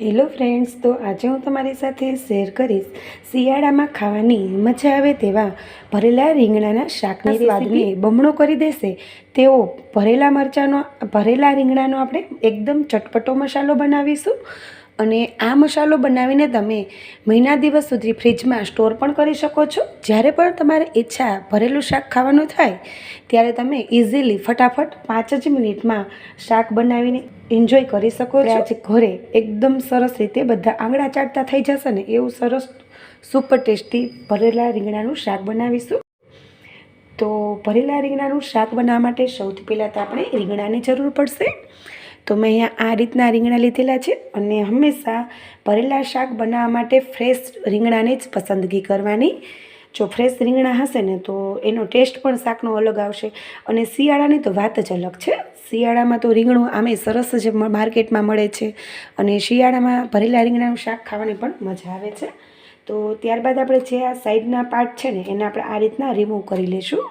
Hello friends તો આજે હું તમારી સાથે શેર કરીશ શિયાળામાં ખાવાની મજા આવે તેવા ભરેલા રીંગણાના શાકની સ્વાદને બમણો કરી દેશે. તેવો ભરેલા મરચાંનો ભરેલા રીંગણાનો આપણે એકદમ ચટપટો મસાલો બનાવીશું. અને આ મસાલો બનાવીને તમે મહિના દિવસ સુધી ફ્રીજમાં સ્ટોર પણ કરી શકો છો. જ્યારે પણ તમારે ઈચ્છા ભરેલું શાક ખાવાનું થાય, ત્યારે તમે ઇઝીલી ફટાફટ પાંચ જ મિનિટમાં શાક બનાવીને એન્જોય કરી શકો છો. આજે ઘરે એકદમ સરસ રીતે બધા આંગળા ચાટતા થઈ જશે ને એવું સરસ સુપર ટેસ્ટી ભરેલા રીંગણાનું શાક બનાવીશું. તો ભરેલા રીંગણાનું શાક બનાવવા માટે સૌથી પહેલાં તો આપણે રીંગણાની જરૂર પડશે. તો મેં અહીંયા આ રીતના રીંગણા લીધેલા છે અને હંમેશા ભરેલા શાક બનાવવા માટે ફ્રેશ રીંગણાની જ પસંદગી કરવાની. જો ફ્રેશ રીંગણા હશે ને તો એનો ટેસ્ટ પણ શાકનો અલગ આવશે. અને શિયાળાની તો વાત જ અલગ છે. શિયાળામાં તો રીંગણું આમે સરસ જ માર્કેટમાં મળે છે અને શિયાળામાં ભરેલા રીંગણાનું શાક ખાવાની પણ મજા આવે છે. તો ત્યારબાદ આપણે જે આ સાઈડના પાર્ટ છે ને એને આપણે આ રીતના રિમૂવ કરી લઈશું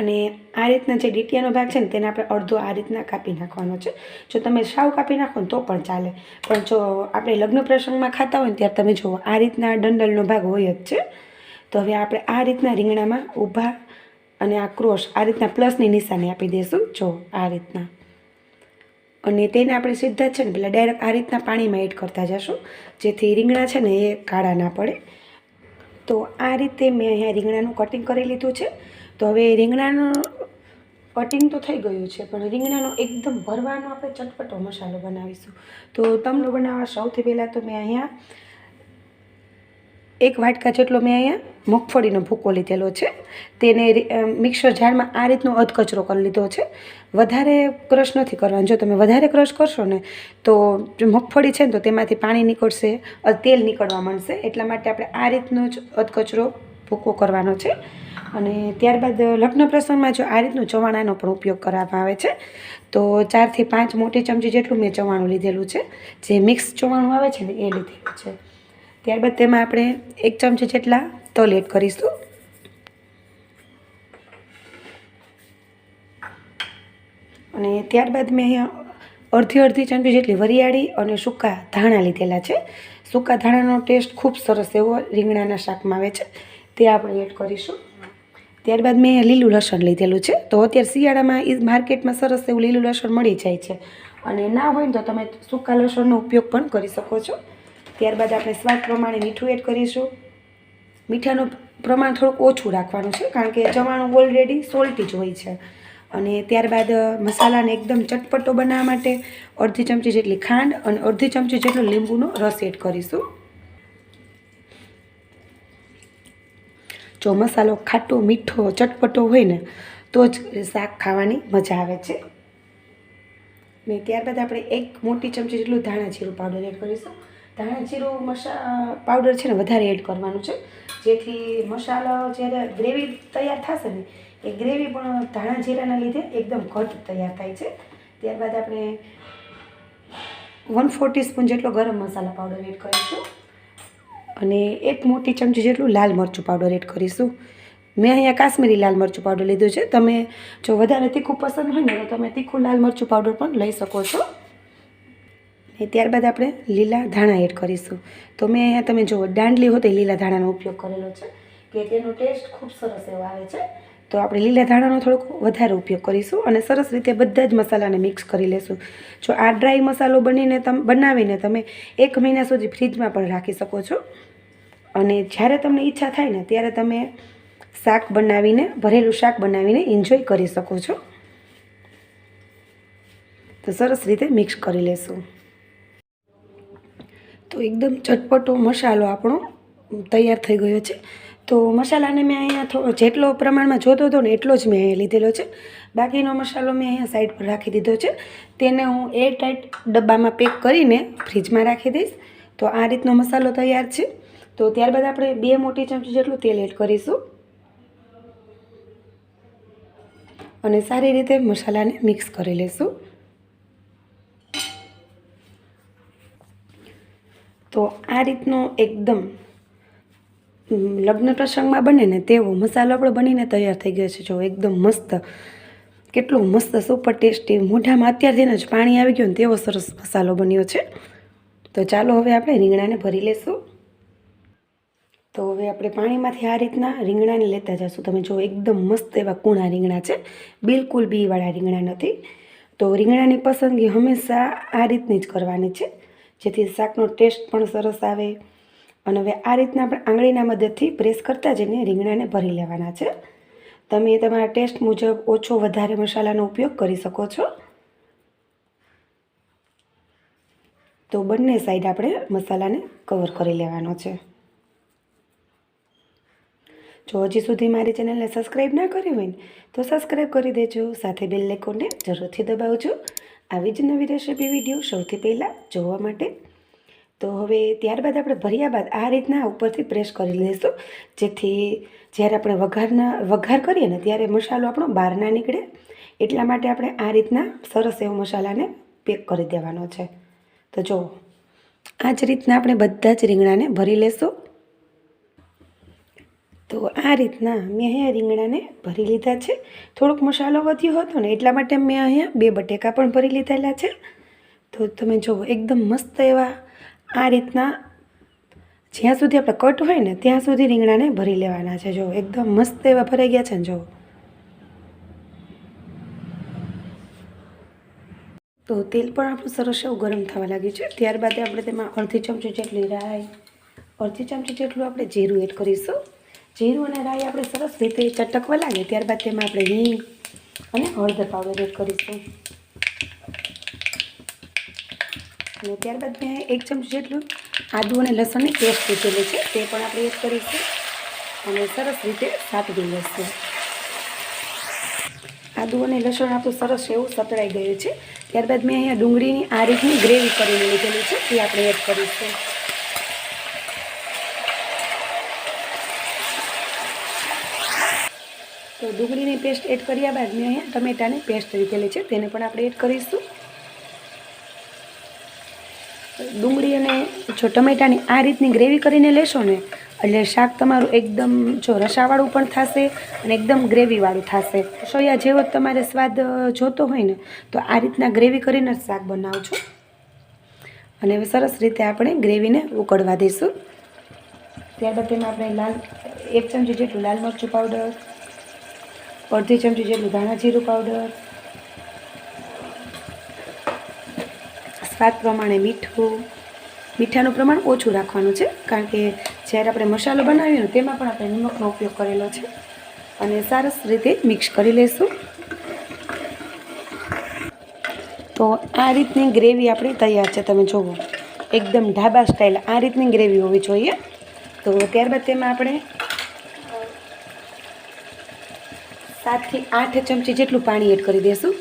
અને આ રીતના જે ડીટીયાનો ભાગ છે ને, તેને આપણે અડધો આ રીતના કાપી નાખવાનો છે. જો તમે સાવ કાપી નાખો તો પણ ચાલે. પણ જો આપણે લગ્ન પ્રસંગમાં ખાતા હોય ને, ત્યારે તમે જુઓ, આ રીતના ડંડલનો ભાગ હોય જ છે. તો હવે આપણે આ રીતના રીંગણામાં ઊભા અને આ ક્રોસ આ રીતના પ્લસની નિશાની આપી દઈશું. જો આ રીતના. અને તેને આપણે સીધા છે ને, પેલા ડાયરેક્ટ આ રીતના પાણીમાં એડ કરતા જશું. જેથી રીંગણા છે ને, એ કાળા ના પડે. તો આ રીતે મેં અહીંયા રીંગણાનું કટિંગ કરી લીધું છે. તો હવે રીંગણાનું કટિંગ તો થઈ ગયું છે, પણ રીંગણાનો એકદમ ભરવાનો આપણે ચટપટો મસાલો બનાવીશું. તો તમને બનાવવા સૌથી પહેલાં તો મેં અહીંયા એક વાટકા જેટલો મેં અહીંયા મગફળીનો ભૂકો લીધેલો છે. તેને મિક્સર જારમાં આ રીતનો અધકચરો કરી લીધો છે. વધારે ક્રશ નથી કરવાનો. જો તમે વધારે ક્રશ કરશો ને, તો જો મગફળી છે ને, તો તેમાંથી પાણી નીકળશે તેલ નીકળવા માંડશે. એટલા માટે આપણે આ રીતનો જ અધકચરો ભૂકો કરવાનો છે. અને ત્યારબાદ લગ્ન પ્રસંગમાં જો આ રીતનું ચવાણાનો પણ ઉપયોગ કરવામાં આવે છે, તો ચારથી પાંચ મોટી ચમચી જેટલું મેં ચવાણું લીધેલું છે. જે મિક્સ ચવાણું આવે છે ને એ લીધેલું છે. ત્યારબાદ તેમાં આપણે એક ચમચી જેટલા તલ એડ કરીશું. અને ત્યારબાદ મેં અહીંયા અડધી અડધી ચમચી જેટલી વરિયાળી અને સૂકા ધાણા લીધેલા છે. સૂકા ધાણાનો ટેસ્ટ ખૂબ સરસ એવો રીંગણાના શાકમાં આવે છે. તે આપણે એડ કરીશું. ત્યારબાદ મેં લીલું લસણ લીધેલું છે. તો અત્યારે શિયાળામાં એ માર્કેટમાં સરસ એવું લીલું લસણ મળી જાય છે. અને ના હોય તો તમે સૂકા લસણનો ઉપયોગ પણ કરી શકો છો. ત્યારબાદ આપણે સ્વાદ પ્રમાણે મીઠું એડ કરીશું. મીઠાનું પ્રમાણ થોડુંક ઓછું રાખવાનું છે, કારણ કે ચવાણું ઓલરેડી સોલ્ટી જ હોય છે. અને ત્યારબાદ મસાલાને એકદમ ચટપટો બનાવવા માટે અડધી ચમચી જેટલી ખાંડ અને અડધી ચમચી જેટલો લીંબુનો રસ એડ કરીશું. જો મસાલો ખાટો, મીઠો, ચટપટો હોય ને, તો જ શાક ખાવાની મજા આવે છે. ને ત્યારબાદ આપણે એક મોટી ચમચી જેટલું ધાણા જીરું પાવડર એડ કરીશું. ધાણા જીરું મસા પાવડર છે ને વધારે એડ કરવાનું છે. જેથી મસાલો જ્યારે ગ્રેવી તૈયાર થશે ને, એ ગ્રેવી પણ ધાણા જીરાના લીધે એકદમ ઘટ તૈયાર થાય છે. ત્યારબાદ આપણે વન ફોર સ્પૂન જેટલો ગરમ મસાલા પાવડર એડ કરીશું. અને એક મોટી ચમચી જેટલું લાલ મરચું પાવડર એડ કરીશું. મેં અહીંયા કાશ્મીરી લાલ મરચું પાવડર લીધું છે. તમે જો વધારે તીખું પસંદ હોય ને, તો તમે તીખું લાલ મરચું પાવડર પણ લઈ શકો છો. ને ત્યારબાદ આપણે લીલા ધાણા એડ કરીશું. તો મેં અહીંયા તમે જો દાંડલી હોતે લીલા ધાણાનો ઉપયોગ કરેલો છે, કે તેનો ટેસ્ટ ખૂબ સરસ એવો આવે છે. તો આપણે લીલા ધાણાનો થોડોક વધારે ઉપયોગ કરીશું અને સરસ રીતે બધા જ મસાલાને મિક્સ કરી લેશું. જો આ ડ્રાય મસાલો બનીને તમે, બનાવીને તમે એક મહિના સુધી ફ્રીજમાં પણ રાખી શકો છો. અને જ્યારે તમને ઈચ્છા થાય ને ત્યારે તમે શાક બનાવીને, ભરેલું શાક બનાવીને એન્જોય કરી શકો છો. તો સરસ રીતે મિક્સ કરી લેશું. તો એકદમ ચટપટો મસાલો આપણો તૈયાર થઈ ગયો છે. તો મસાલાને મેં અહીંયા થોડો જેટલો પ્રમાણમાં જોતો હતો ને એટલો જ મેં લીધેલો છે. બાકીનો મસાલો મેં અહીંયા સાઈડ પર રાખી દીધો છે. તેને હું એર ટાઈટ ડબ્બામાં પેક કરીને ફ્રીજમાં રાખી દઈશ. તો આ રીતનો મસાલો તૈયાર છે. તો ત્યારબાદ આપણે બે મોટી ચમચી જેટલું તેલ એડ કરીશું. અને સારી રીતે મસાલાને મિક્સ કરી લઈશું તો આ રીતનો એકદમ લગ્ન પ્રસંગમાં બને ને તેવો મસાલો આપણો બનીને તૈયાર થઈ ગયો છે. જો એકદમ મસ્ત, કેટલો મસ્ત સુપર ટેસ્ટી મોઢામાં અત્યારથી જ પાણી આવી ગયું ને તેવો સરસ મસાલો બન્યો છે. તો ચાલો હવે આપણે રીંગણાને ભરી લેશું. તો હવે આપણે પાણીમાંથી આ રીતના રીંગણાને લેતા જશું. તમે જો એકદમ મસ્ત એવા કૂણા રીંગણા છે. બિલકુલ બીવાળા રીંગણા નથી. તો રીંગણાની પસંદગી હંમેશા આ રીતની જ કરવાની છે. જેથી શાકનો ટેસ્ટ પણ સરસ આવે. અને હવે આ રીતના આપણે આંગળીના મદદથી પ્રેસ કરતા જઈને રીંગણાને ભરી લેવાના છે. તમે તમારા ટેસ્ટ મુજબ ઓછો વધારે મસાલાનો ઉપયોગ કરી શકો છો. તો બંને સાઈડ આપણે મસાલાને કવર કરી લેવાનો છે. જો હજી સુધી મારી ચેનલને સબસ્ક્રાઈબ ના કરી હોય ને, તો સબસ્ક્રાઈબ કરી દેજો. સાથે બેલ લેકોને જરૂરથી દબાવજો. આવી જ નવી રેસીપી વીડિયો સૌથી પહેલાં જોવા માટે. તો હવે ત્યારબાદ આપણે ભર્યા બાદ આ રીતના ઉપરથી પ્રેસ કરી લઈશું. જેથી જ્યારે આપણે વઘારના વઘાર કરીએ ને, ત્યારે મસાલો આપણો બહાર ના નીકળે. એટલા માટે આપણે આ રીતના સરસ એવો મસાલાને પેક કરી દેવાનો છે. તો જો, આ જ રીતના આપણે બધા જ રીંગણાને ભરી લેશું. તો આ રીતના મેં અહીંયા રીંગણાને ભરી લીધા છે. થોડોક મસાલો વધ્યો હતો ને એટલા માટે મેં અહીંયા બે બટેકા પણ ભરી લીધેલા છે. તો તમે જુઓ એકદમ મસ્ત એવા આ રીતના જ્યાં સુધી આપણે કટ હોય ને ત્યાં સુધી રીંગણાને ભરી લેવાના છે. જો એકદમ મસ્ત એવા ભરાઈ ગયા છે ને જો. તો તેલ પણ આપણું સરસ એવું ગરમ થવા લાગ્યું છે. ત્યારબાદ આપણે તેમાં અડધી ચમચી જેટલી રાઈ, અડધી ચમચી જેટલું આપણે જીરું એડ કરીશું. જીરું અને રાઈ આપણે સરસ રીતે ચટકવા લાગે, ત્યારબાદ તેમાં આપણે હિંગ અને હળદર પાવડર એડ કરીશું. અને ત્યારબાદ મેં એક ચમચી જેટલું આદુ અને લસણની પેસ્ટ લીધેલી છે, તે પણ આપણે એડ કરીશું અને સરસ રીતે સાતડી લઈશું આદુ અને લસણ આપણું સરસ એવું સતળાઈ ગયું છે. ત્યારબાદ મેં અહીંયા ડુંગળીની આ રીતની ગ્રેવી કરીને લીધેલી છે, તે આપણે એડ કરીશું. તો ડુંગળીની પેસ્ટ એડ કર્યા બાદ મેં અહીંયા. ટમેટાની પેસ્ટ લીધેલી છે. તેને પણ આપણે એડ કરીશું. ડુંગળી અને જો ટમેટાની આ રીતની ગ્રેવી કરીને લેશો ને, એટલે શાક તમારું એકદમ જો રસાવાળું પણ થશે અને એકદમ ગ્રેવીવાળું થશે. સોયા જેવો તમારે સ્વાદ જોતો હોય ને, તો આ રીતના ગ્રેવી કરીને જ શાક બનાવજો. અને હવે સરસ રીતે આપણે ગ્રેવીને ઉકળવા દઈશું. ત્યારબાદ તેમાં આપણે લાલ, એક ચમચી જેટલું લાલ મરચું પાવડર અડધી ચમચી જેટલું ધાણા જીરું પાવડર સ્વાદ પ્રમાણે મીઠું. મીઠાનું પ્રમાણ ઓછું રાખવાનું છે, કારણ કે જ્યારે આપણે મસાલો બનાવીએ ને તેમાં પણ આપણે નિમકનો ઉપયોગ કરેલો છે. અને સરસ રીતે મિક્સ કરી લઈશું તો આ રીતની ગ્રેવી આપણી તૈયાર છે, તમે જુઓ એકદમ ઢાબા સ્ટાઇલ આ રીતની ગ્રેવી હોવી જોઈએ. તો ત્યારબાદ તેમાં આપણે સાતથી આઠ ચમચી જેટલું પાણી એડ કરી દઈશું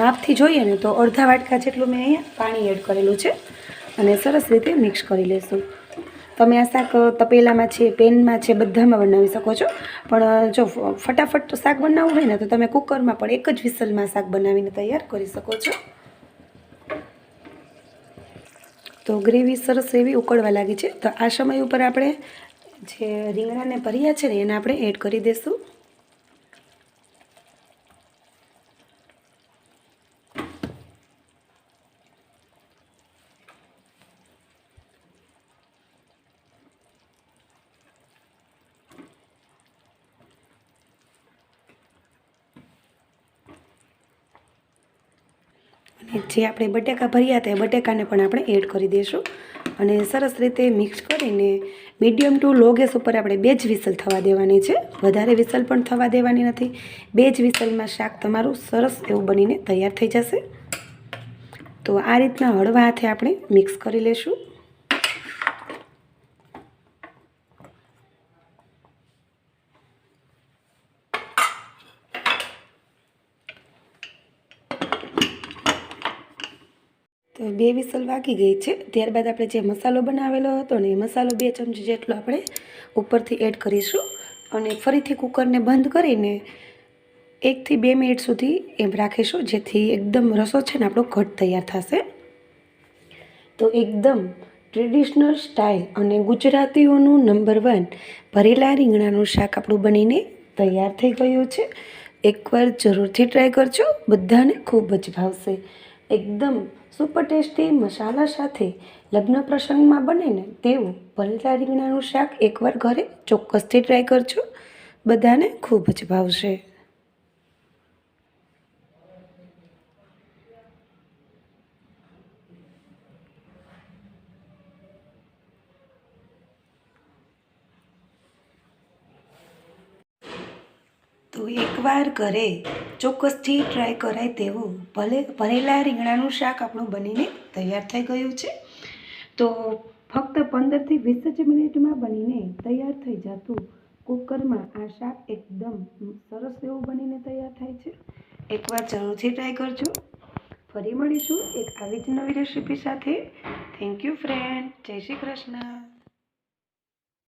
માપથી જોઈએ ને તો અડધા વાટકા જેટલું મેં અહીંયા પાણી એડ કરેલું છે અને સરસ રીતે મિક્સ કરી લઈશું તમે આ શાક તપેલામાં છે, પેનમાં છે, બધામાં બનાવી શકો છો. પણ જો ફટાફટ તો શાક બનાવવું હોય ને તો તમે કુકરમાં પણ એક જ વિસલમાં શાક બનાવીને તૈયાર કરી શકો છો. તો ગ્રેવી સરસ એવી ઉકળવા લાગી છે. તો આ સમય ઉપર આપણે જે રીંગણાને ભર્યા છે ને એને આપણે એડ કરી દઈશું અને જે આપણે બટેકા ભર્યા હતા એ બટેકાને પણ આપણે એડ કરી દઈશું અને સરસ રીતે મિક્સ કરીને મીડિયમ ટુ લો ગેસ ઉપર આપણે બે જ વિસલ થવા દેવાની છે. વધારે વિસલ પણ થવા દેવાની નથી. બે જ વિસલમાં શાક તમારું સરસ એવું બનીને તૈયાર થઈ જશે. તો આ રીતના હળવા હાથે આપણે મિક્સ કરી લેશું. બે વિસલ વાગી ગઈ છે. ત્યારબાદ આપણે જે મસાલો બનાવેલો હતો ને એ મસાલો બે ચમચી જેટલો આપણે ઉપરથી એડ કરીશું અને ફરીથી કુકરને બંધ કરીને એકથી બે મિનિટ સુધી એમ રાખીશું, જેથી એકદમ રસો છે ને આપણો ઘટ તૈયાર થશે. તો એકદમ ટ્રેડિશનલ સ્ટાઇલ અને ગુજરાતીઓનું નંબર વન ભરેલા રીંગણાનું શાક આપણું બનીને તૈયાર થઈ ગયું છે. એકવાર જરૂરથી ટ્રાય કરજો. બધાને ખૂબ જ ભાવશે. એકદમ સુપર ટેસ્ટી મસાલા સાથે લગ્ન પ્રસંગમાં બને ને તેવું ભરેલા રીંગણાનું શાક એકવાર ઘરે ચોક્કસથી ટ્રાય કરજો. બધાને ખૂબ જ ભાવશે તો એકવાર ઘરે ચોક્કસથી ટ્રાય કરાય તેવું. ભલે, ભરેલા રીંગણાનું શાક આપણું બનીને તૈયાર થઈ ગયું છે. તો ફક્ત પંદરથી વીસ જ મિનિટમાં બનીને તૈયાર થઈ જતું કુકરમાં આ શાક એકદમ સરસ એવું બનીને તૈયાર થાય છે. એકવાર જરૂરથી ટ્રાય કરજો. ફરી મળીશું એક આવી જ નવી રેસીપી સાથે. થેન્ક યુ ફ્રેન્ડ જય શ્રી કૃષ્ણ.